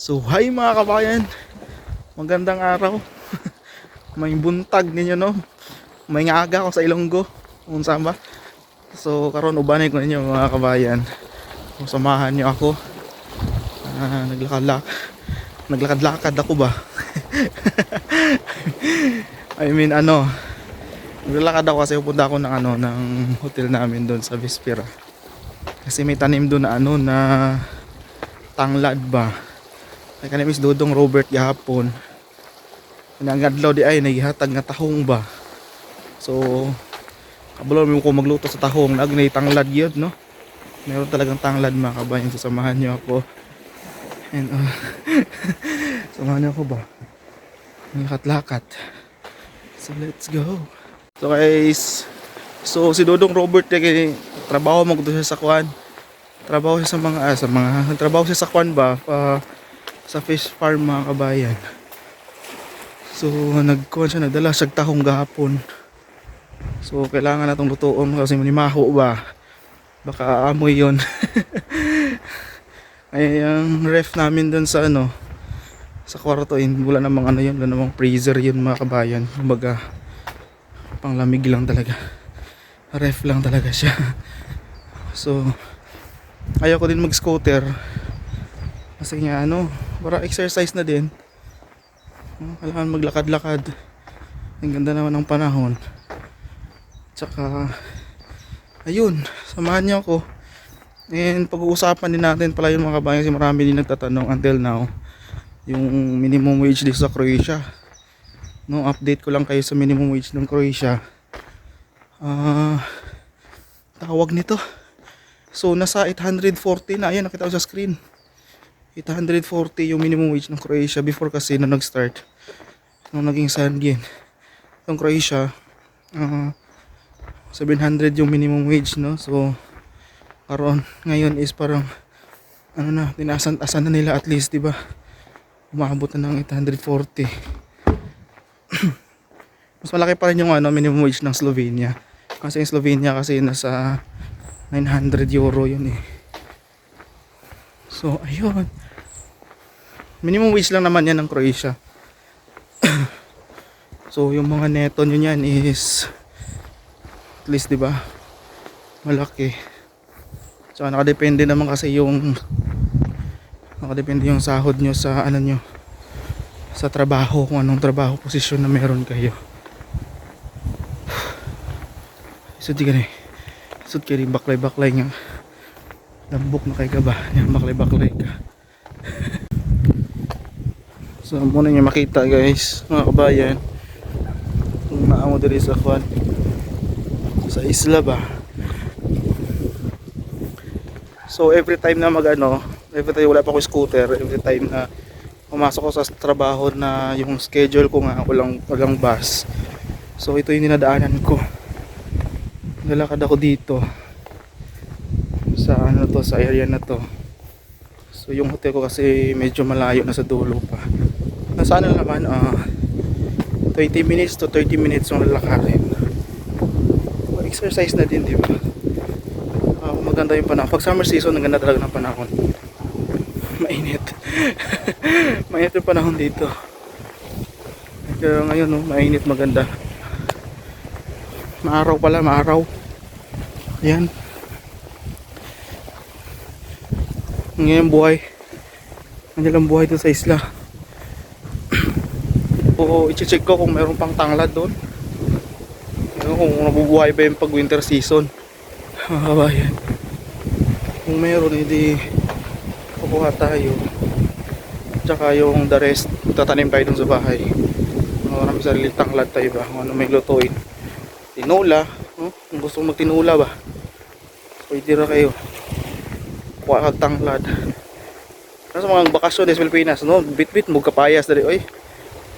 So hi mga kabayan. Magandang araw. May buntag ninyo no? May ngaga ako sa Ilonggo. Kung saan ba? So karon ubanay ko ninyo mga kabayan. Kung samahan nyo ako. Ah, Naglakad-lakad Naglakad-lakad ako ba I mean ano Naglalakad ako kasi pupunta ako ng ano ng hotel namin doon sa Vispera. Kasi may tanim doon na ano na tanglad ba. Ay kanami is Dodong Robert gahapon. Nangadlaw di ay nagihatag nga tahong ba. So kabalo mo ko magluto sa tahong nagnay tanglad yun no. Meron talagang tanglad mga kabayan so niyo ako. And uh, samahan niyo ako ba. Lakat-lakat. So let's go. So guys, so si Dodong Robert eh, kay trabaho mo sa kwan. Trabaho siya sa mga ah, sa mga trabaho siya sa kwan ba pa, sa fish farm mga kabayan. So nagkuhan siya nagdala siya tahong gahapon. So kailangan natong lutuon kasi manimaho ba. Baka aamoy 'yon. Ay ang ref namin doon sa ano sa kwarto in wala namang ano yun, wala namang freezer yun mga kabayan. Kumbaga panglamig lang talaga ref lang talaga siya so ayaw ko din mag scooter kasi nga ano para exercise na din. Kailangan maglakad-lakad. Ang ganda naman ng panahon. Tsaka ayun samahan niyo ako. And pag-uusapan din natin pala yung mga kabayan kasi marami din nagtatanong until now. Yung minimum wage dito sa Croatia. No update ko lang kayo sa minimum wage ng Croatia. Ah tawag nito. So nasa 840 na. Ayan nakita ko sa screen 840 yung minimum wage ng Croatia before kasi na nag-start nung naging Sandgen ng Croatia ah 700 yung minimum wage no so karon ngayon is parang ano na tinasan-asan na nila at least di ba umabot na ng 840 mas malaki pa rin yung ano, minimum wage ng Slovenia. Kasi yung Slovenia kasi nasa 900 euro yun eh. So, ayun. Minimum wage lang naman yan ng Croatia. so, yung mga neto nyo yan is at least, di ba? Malaki. So, nakadepende naman kasi yung nakadepende yung sahod nyo sa ano nyo sa trabaho kung anong trabaho posisyon na meron kayo isod di gani isod kayo rin baklay baklay nga lambok na kay ka ba? Yan baklay ka. So muna nyo makita guys mga kabayan. Kung naamo diri sa kwan. Sa isla ba? So every time na mag ano every time wala pa ako scooter every time na pumasok ko sa trabaho na yung schedule ko nga walang walang bus. So ito yung dinadaanan ko. Lalakad ako dito sa ano to sa area na to. So yung hotel ko kasi medyo malayo na sa dulo pa. Nasa ano naman ah 20 minutes to 30 minutes yung lalakarin so, exercise na din di ba? Ah, maganda yung panahon. Pag summer season ang ganda talaga ng panahon. Mainit. Mainit yung panahon dito. Pero ngayon no, mainit maganda. Maaraw pala maaraw. Yan ngayon buhay. Nandiyan lang buhay doon sa isla. O i-check ko kung meron pang tanglad doon kung nabubuhay ba yung pag winter season. Mga kabayan kung meron edi kukuha tayo. Tsaka yung the rest tatanim tayo dun sa bahay. Marami sarili tanglad tayo ba? Kung ano may lutuin. Tinula. Oh, kung gusto magtinula ba? Pwede na kayo kuha kag tanglad sa mga bakasyon sa Pilipinas no? Bit-bit mo kapayas dali. Oy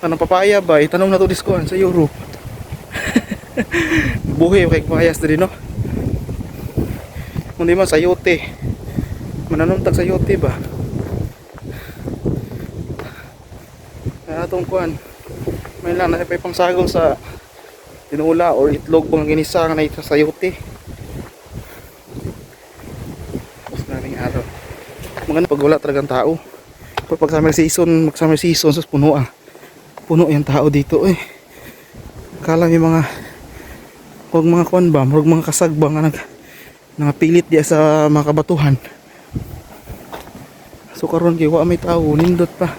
anong papaya ba? Itanong na to diskuan sa Europe. Buhay kay kapayas dali no? Kung di man sayote mananumtag sayote ba? Atong kuan may lang na pang sagong sa tinula or itlog pang ginisa na ito sayote naring araw maganda pag wala talagang tao Pag summer season, mag summer season, sus puno ah. Puno yung tao dito eh. Kala may mga huwag mga kuan ba, huwag mga kasag ba nga nag nangapilit diya sa mga kabatuhan. So karon kay wa may tao, nindot pa.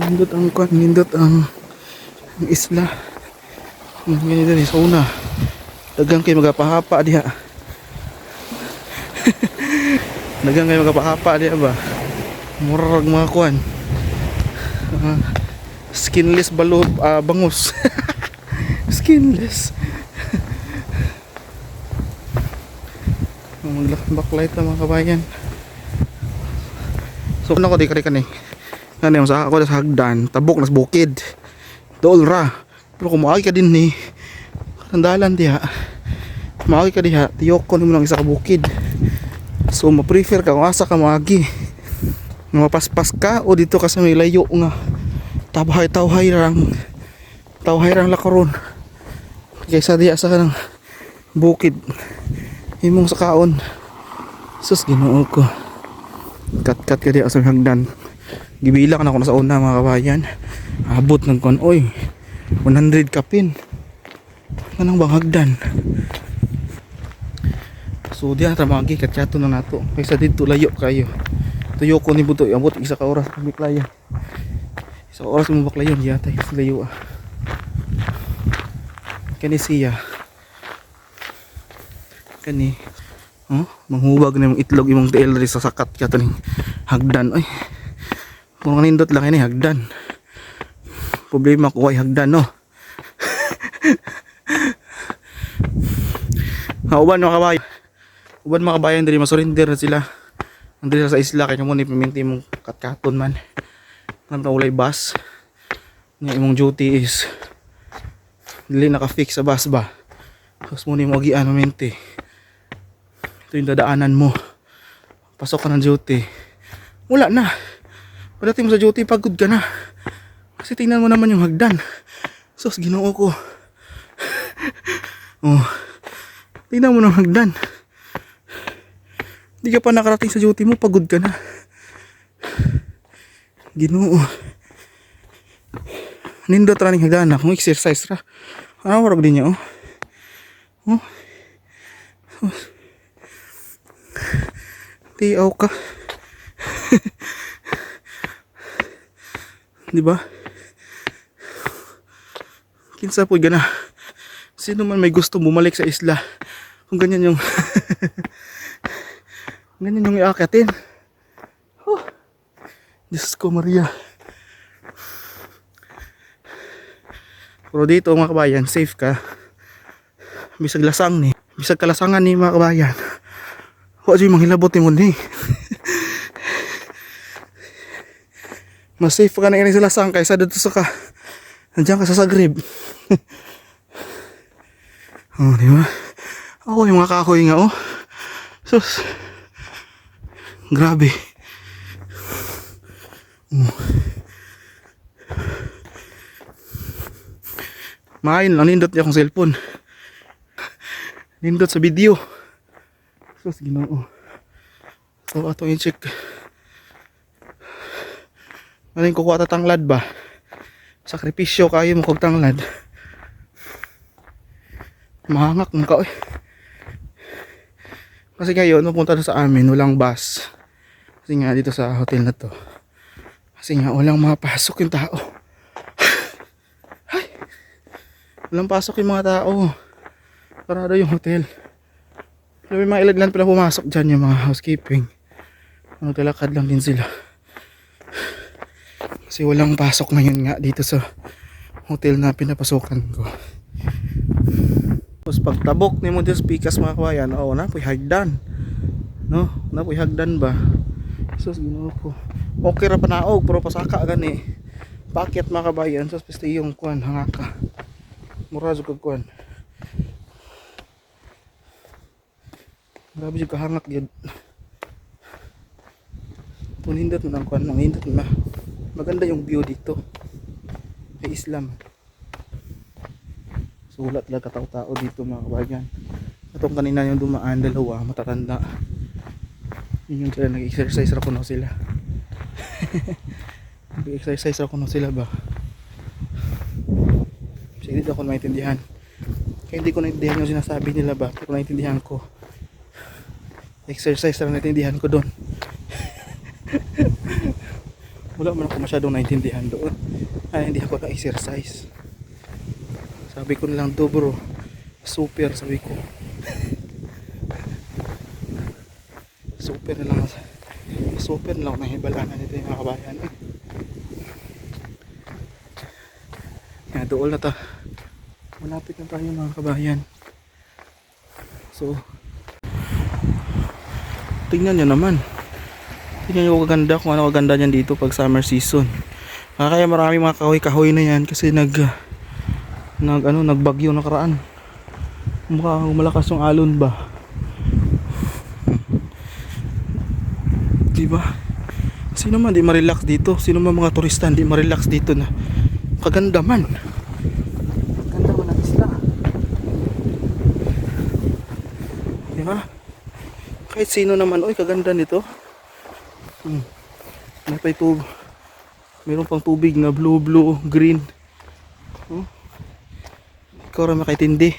Nindot ang kuan, nindot ang, ang isla. Ganito ni sa una. Dagang kay magapahapa diha. Dagang kay magapahapa diha ba. Murag mga kuan. Ah, skinless balo ah, bangus. skinless. Maglakbaklight na mga kabayan. So ano ko di kari kani. Ano yung sa ako sa hagdan, tabok nas bukid. Dool ra. Pero kung maagi ka din ni Kandalan diha. Maagi ka diha, tiyok ko nimo lang isa ka bukid. So ma-prefer ka kung asa ka maagi. Nga mapaspas ka o dito ka sa may layo nga. Tabhay tawhay rang tawhay rang lakaron. Kaysa diha sa kanang bukid. Imong sa kaon. Sus Ginoo ko. Kat-kat ka diha sa hagdan. Gibilang na ako na sa una mga kabayan. Abot ng kon oy. 100 kapin. Anong bang hagdan? So diya tramagi katyato na nato. Kaysa dito layo kayo. Tuyo ko ni buto abot isa ka oras kami klaya. Isa oras mo baklayon diya tayo sa layo ah. Kani siya. Kani. Oh, manghubag na yung itlog imong tiil sa sakat ka ning hagdan. Ay. Kung nindot lang ini hagdan. Problema ko ay hagdan no. Ha, uban mga kabayan. Uban mga kabayan diri masurinder na sila. Andiri sa isla kay mo ni piminti mong katkaton man. Nang ulay bus. Nga imong duty is dili naka-fix sa bus ba. Tapos mo ni mo agian maminti. Ito yung dadaanan mo. Pasok ka ng duty. Wala na. Pagdating mo sa duty, pagod ka na. Kasi tingnan mo naman yung hagdan. Sus, ginoo ko. oh. Tingnan mo ng hagdan. Hindi ka pa nakarating sa duty mo, pagod ka na. Ginoo. Nindot ra ning hagdan na, kung exercise ra. Ano warag din niya, oh. Oh. Oh. Ka. Di ba? Kinsa po gana. Sino man may gusto bumalik sa isla. Kung ganyan yung ganyan yung iakatin. Oh. Diyos ko Maria. Pero dito mga kabayan, safe ka. Bisag lasang ni. Bisag kalasangan ni mga kabayan. Huwag siya manghilabot ni mo ni. Mas safe ka na sa lasang kaysa dito sa ka. Nandiyan ka sa sagrib. oh, di ba? Ako yung mga kahoy nga oh. Sus. Grabe. Oh. Main lang nindot niya akong cellphone. Nindot sa video. Sus, ginoo. So, ato yung check. Maling kukuha ta tanglad ba? Sakripisyo kayo mo kog tanglad. Mahangak mo ka, oy. Kasi ngayon, napunta na sa amin, walang bus. Kasi nga dito sa hotel na to. Kasi nga, walang mapasok yung tao. Ay! Walang pasok yung mga tao. Parado yung hotel. May mga ilaglan pala pumasok dyan yung mga housekeeping. Maglalakad lang din sila. Kasi walang pasok ngayon nga dito sa hotel na pinapasukan ko. Tapos pagtabok ni mo dito sa pikas mga kawayan, oh na, puy hagdan. No? Na, puy hagdan ba? Sus, ginoo ko. Okay ra panaog, pero pasaka gani. Pakyat mga kabayan, sus, piste yung kuan, hangaka. Mura kag kuan. Grabe yung kahangak yun. Punindot mo ng kuan, mangindot mo na. Maganda yung view dito. May Islam. Sulat lang katao-tao dito mga kabayan. Itong kanina yung dumaan, dalawa, matatanda. Yun sila nag-exercise ra kuno sila. Nag-exercise ra kuno sila ba? Kasi hindi ako maintindihan. Kaya hindi ko naintindihan yung sinasabi nila ba? Pero naintindihan ko. Exercise lang naintindihan ko doon. Wala man ako masyadong naintindihan doon. Ay, hindi ako na-exercise. Sabi ko na lang do bro. Super sabi ko. Super na lang. Super na lang na hibalanan nito yung mga kabayan. Eh. Kaya dool na ta. Malapit na tayo mga kabayan. So, tingnan nyo naman. Tingnan nyo kaganda kung ano kaganda niyan dito pag summer season. Ah, kaya marami mga kahoy-kahoy na yan kasi nag nag ano nagbagyo nakaraan. Mukha malakas yung alon ba. Diba? Sino man di ma-relax dito? Sino man mga turista di ma-relax dito na kaganda man. Ganda man ang isla. Diba? Kahit sino naman, oy kaganda nito. Hmm. Napay tubig. Meron pang tubig na blue, blue, green. Oh. Ikaw rin makaitindi.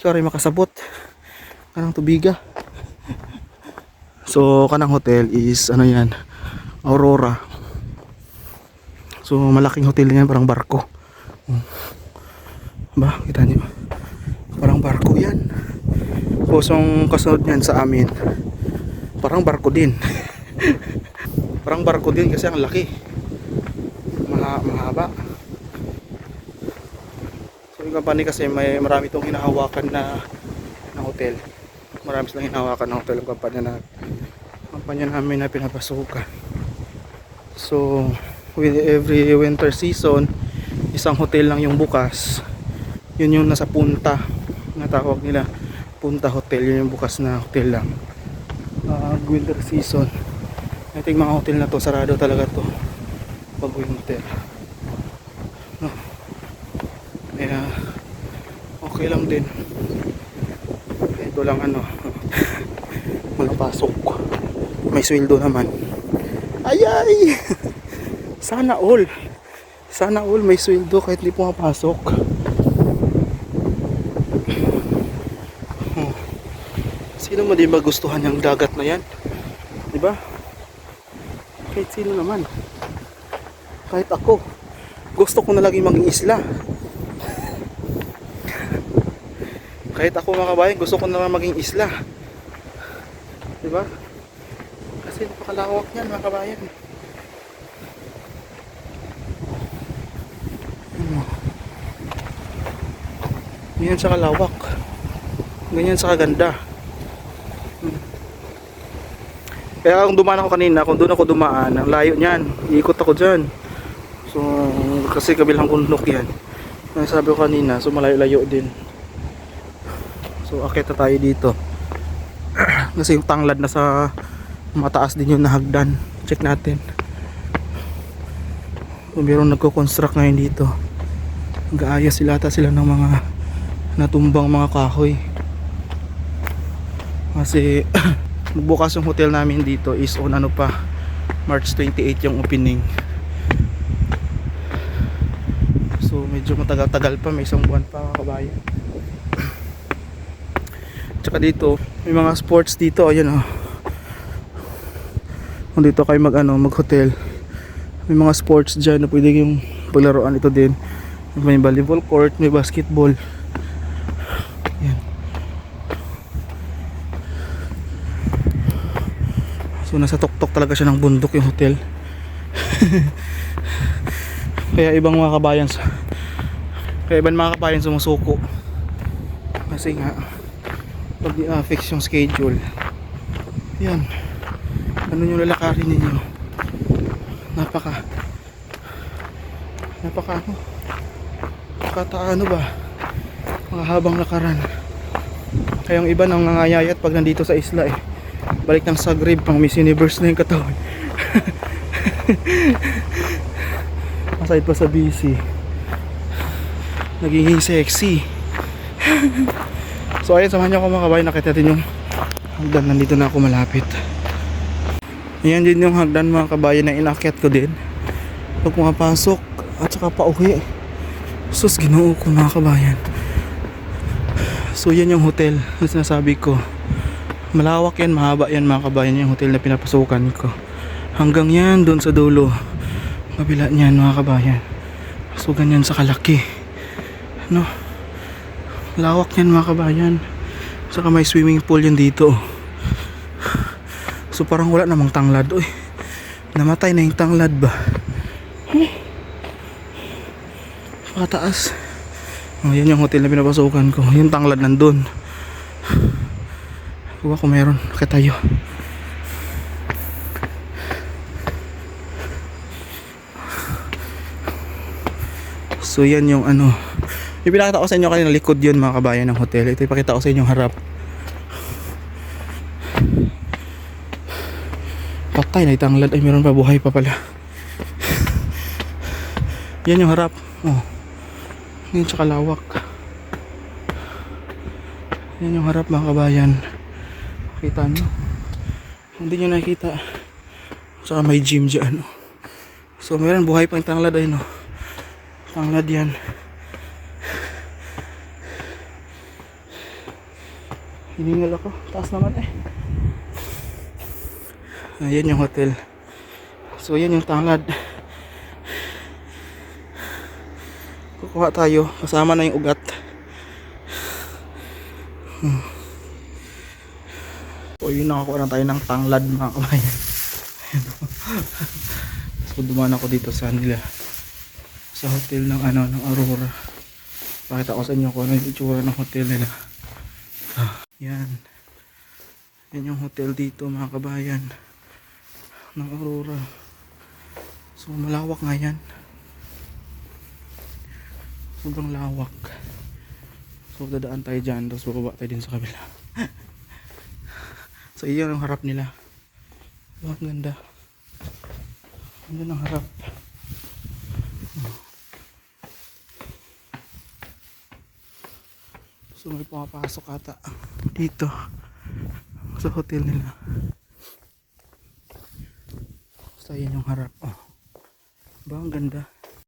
Ikaw rin makasabot. Kanang tubiga. So, kanang hotel is ano yan? Aurora. So, malaking hotel yan, parang barko. Hmm. Ba, kita niyo. Parang barko yan. Yung kasunod niyan sa amin, parang barko din. parang barko din kasi ang laki. Maha, mahaba. So yung company kasi may marami itong hinahawakan na na hotel. Marami silang hinahawakan na hotel yung company na company namin na pinapasukan. So with every winter season, isang hotel lang yung bukas. Yun yung nasa punta na tawag nila. Punta hotel yun yung bukas na hotel lang. Uh, winter season. I think mga hotel na to sarado talaga to. Pag winter. No. kaya okay lang din. Ito lang ano. Walang pasok may sweldo naman ay ay sana all sana all may sweldo kahit di pumapasok Sino mo di magustuhan yung dagat na yan? Di ba? Kahit sino naman. Kahit ako. Gusto ko na lagi maging isla. Kahit ako mga kabayan, gusto ko na lang maging isla. Di ba? Kasi napakalawak yan mga kabayan. Ganyan sa kalawak. Ganyan sa kaganda. Kaya kung dumaan ako kanina, kung doon ako dumaan, ang layo niyan. Iikot ako dyan. So, kasi kabilang bundok yan. Sabi ko kanina, so malayo-layo din. So, akit na tayo dito. kasi yung tanglad na sa mataas din yung nahagdan. Check natin. So, mayroong nagko-construct ngayon dito. Nag-aayos sila ata sila ng mga natumbang mga kahoy. Kasi bukas yung hotel namin dito is on ano pa March 28 yung opening so medyo matagal-tagal pa may isang buwan pa mga kabayan tsaka dito may mga sports dito ayun oh kung dito kayo mag ano mag hotel may mga sports dyan na pwede yung paglaruan ito din may volleyball court may basketball So nasa tuktok talaga siya ng bundok yung hotel. kaya ibang mga kabayan kaya ibang mga kabayan sumusuko. Kasi nga pag uh, fix yung schedule. Yan. Ano yung lalakarin ninyo? Napaka napaka ano? Napaka ano ba? Mga habang lakaran. Kaya yung iba nang nangayayat pag nandito sa isla eh balik ng Zagreb pang Miss Universe na yung katawan aside pa sa busy nagiging sexy so ayun samahan niyo ako mga kabayan nakita natin yung hagdan nandito na ako malapit Ayan din yung hagdan mga kabayan na inakyat ko din. Pag pumapasok at saka pauwi. Sus, ginoo ko mga kabayan. So yan yung hotel na sinasabi ko. Malawak yan, mahaba yan mga kabayan yung hotel na pinapasukan ko. Hanggang yan doon sa dulo. Kabila niyan mga kabayan. So ganyan sa kalaki. No? Lawak yan mga kabayan. Saka may swimming pool yun dito. So parang wala namang tanglad. Uy, namatay na yung tanglad ba? Pataas. Oh, yan yung hotel na pinapasukan ko. Yung tanglad nandun. Kuha ko meron. Kaya tayo. So yan yung ano. Yung pinakita ko sa inyo kanina likod yun mga kabayan ng hotel. Ito ipakita ko sa inyo harap. Patay na itanglad. Ay meron pa buhay pa pala. Yan yung harap. Oh. Yan siya kalawak. Yan yung harap mga kabayan. Kita nyo. Hindi nyo nakikita. Saka may gym dyan. Oh. So meron buhay pang tanglad ay no. Tanglad yan. Hiningal ako. Taas naman eh. Ayan yung hotel. So yan yung tanglad. Kukuha tayo. Kasama na yung ugat. Hmm. So yun nakakuha na tayo ng tanglad mga kabayan. So dumaan ako dito sa nila. Sa hotel ng ano ng Aurora. Pakita ko sa inyo kung ano yung itsura ng hotel nila. Ah, yan. Yan yung hotel dito mga kabayan ng Aurora. So malawak nga yan. Sobrang lawak. So dadaan tayo dyan, tapos bababa tayo din sa kabila. so iyan ang harap nila. Oh, ang ganda. Ang ganda ang harap. So may pumapasok ata dito sa hotel nila. So, yan yung harap. Oh. Ba, ang ganda.